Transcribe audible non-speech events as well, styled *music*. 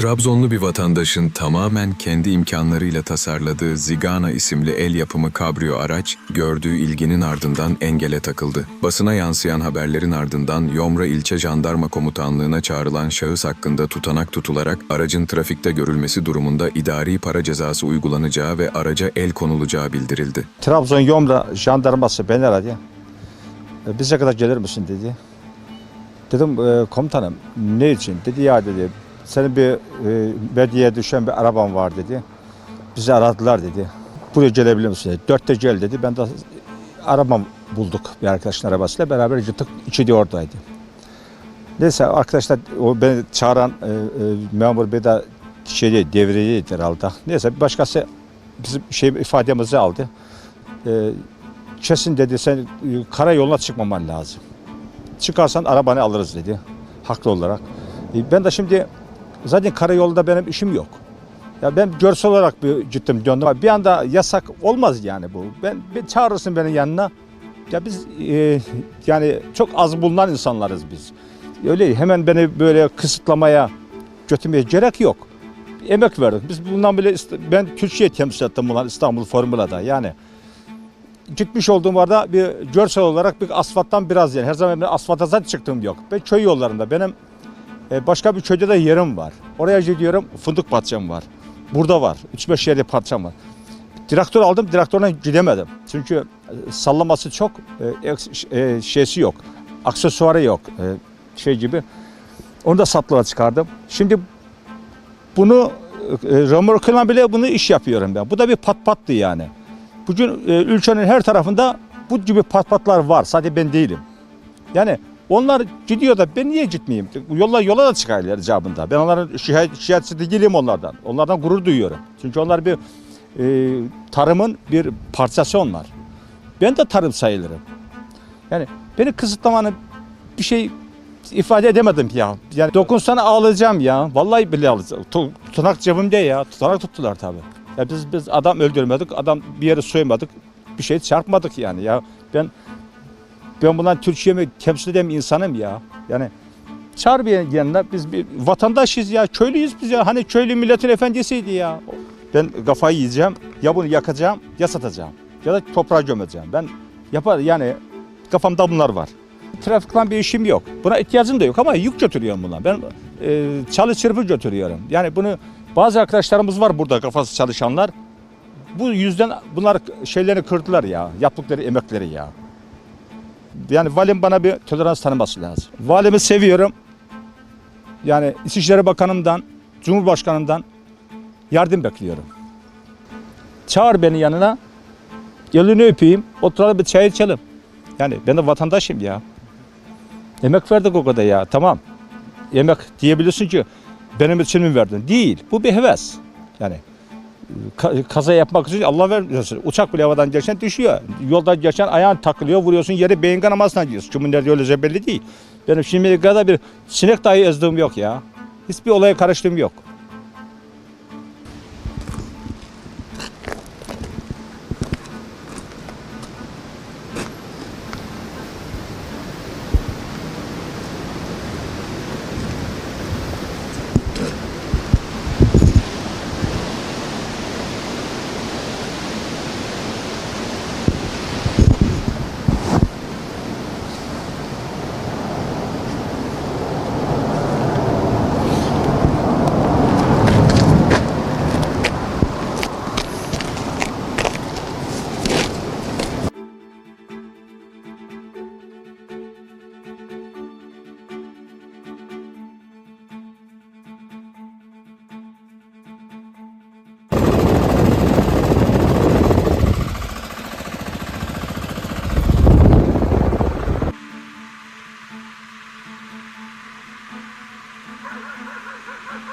Trabzonlu bir vatandaşın tamamen kendi imkanlarıyla tasarladığı Zigana isimli el yapımı kabrio araç, gördüğü ilginin ardından engele takıldı. Basına yansıyan haberlerin ardından Yomra İlçe Jandarma Komutanlığı'na çağrılan şahıs hakkında tutanak tutularak aracın trafikte görülmesi durumunda idari para cezası uygulanacağı ve araca el konulacağı bildirildi. Trabzon Yomra jandarması beni aradı. E, Bize kadar gelir misin dedi. Dedim "E, komutanım ne için? Dedi ya dedi senin bir e, medyaya düşen bir araban var dedi. Bizi aradılar dedi. Buraya gelebilir misin dedi. Dörtte gel dedi. Ben de arabam bulduk bir arkadaşın arabasıyla beraber gittik. İçi de oradaydı. Neyse arkadaşlar o beni çağıran e, e, memur bey de şeyde devriyeydi herhalde. Neyse bir başkası bizim şey ifademizi aldı. E, kesin dedi sen e, karayoluna çıkmaman lazım. Çıkarsan arabanı alırız dedi. Haklı olarak. E, ben de şimdi zaten karayolda benim işim yok. Ya ben görsel olarak bir gittim döndüm. Bir anda yasak olmaz yani bu. Ben, ben çağırırsın beni yanına. Ya biz e, yani çok az bulunan insanlarız biz. Öyle hemen beni böyle kısıtlamaya götürmeye gerek yok. Emek verdik. Biz bundan bile ben Türkiye temsil ettim bunlar İstanbul Formula'da. Yani gitmiş olduğum arada bir görsel olarak bir asfalttan biraz yani her zaman ben asfalta zaten çıktığım yok. Ben köy yollarında benim başka bir köyde de yerim var. Oraya gidiyorum fındık parçam var. Burada var. 3-5 yerde parçam var. Traktör aldım, traktörle gidemedim. Çünkü e, sallaması çok, e, e, şeysi yok. Aksesuarı yok. e, şey gibi. Onu da satlığa çıkardım. Şimdi bunu e, römorkla bile bunu iş yapıyorum ben. Bu da bir pat pattı yani. Bugün e, ülkenin her tarafında bu gibi pat patlar var. Sadece ben değilim. Yani onlar gidiyor da ben niye gitmeyeyim? Yolla yola da çıkarlar icabında. Ben onların şikayet, değilim onlardan. Onlardan gurur duyuyorum. Çünkü onlar bir e, tarımın bir parçası onlar. Ben de tarım sayılırım. Yani beni kısıtlamanın bir şey ifade edemedim ya. Yani dokunsana ağlayacağım ya. Vallahi bile ağlayacağım. Tu- Tutanak cebimde ya. Tutanak tuttular tabii. Ya biz biz adam öldürmedik, adam bir yere soymadık, bir şey çarpmadık yani ya. Ben ben bundan Türkiye'mi temsil eden insanım ya. Yani çağır bir biz bir vatandaşız ya, köylüyüz biz ya. Hani köylü milletin efendisiydi ya. Ben kafayı yiyeceğim, ya bunu yakacağım, ya satacağım. Ya da toprağa gömeceğim. Ben yapar yani kafamda bunlar var. Trafikten bir işim yok. Buna ihtiyacım da yok ama yük götürüyorum buna. Ben e, çalı çırpı götürüyorum. Yani bunu bazı arkadaşlarımız var burada kafası çalışanlar. Bu yüzden bunlar şeylerini kırdılar ya. Yaptıkları emekleri ya. Yani valim bana bir tolerans tanıması lazım. Valimi seviyorum. Yani İçişleri Bakanımdan, Cumhurbaşkanımdan yardım bekliyorum. Çağır beni yanına. Elini öpeyim. Oturalım bir çay içelim. Yani ben de vatandaşım ya. Emek verdik o kadar ya. Tamam. Emek diyebilirsin ki benim için mi verdin? Değil. Bu bir heves. Yani kaza yapmak için Allah vermesin. Uçak bile havadan geçen düşüyor. Yoldan geçen ayağın takılıyor, vuruyorsun yere beyin kanamasına. Kimin nerede öleceği belli değil. Benim şimdiye kadar bir sinek dahi ezdiğim yok ya. Hiçbir olaya karıştığım yok. Ha *laughs* ha!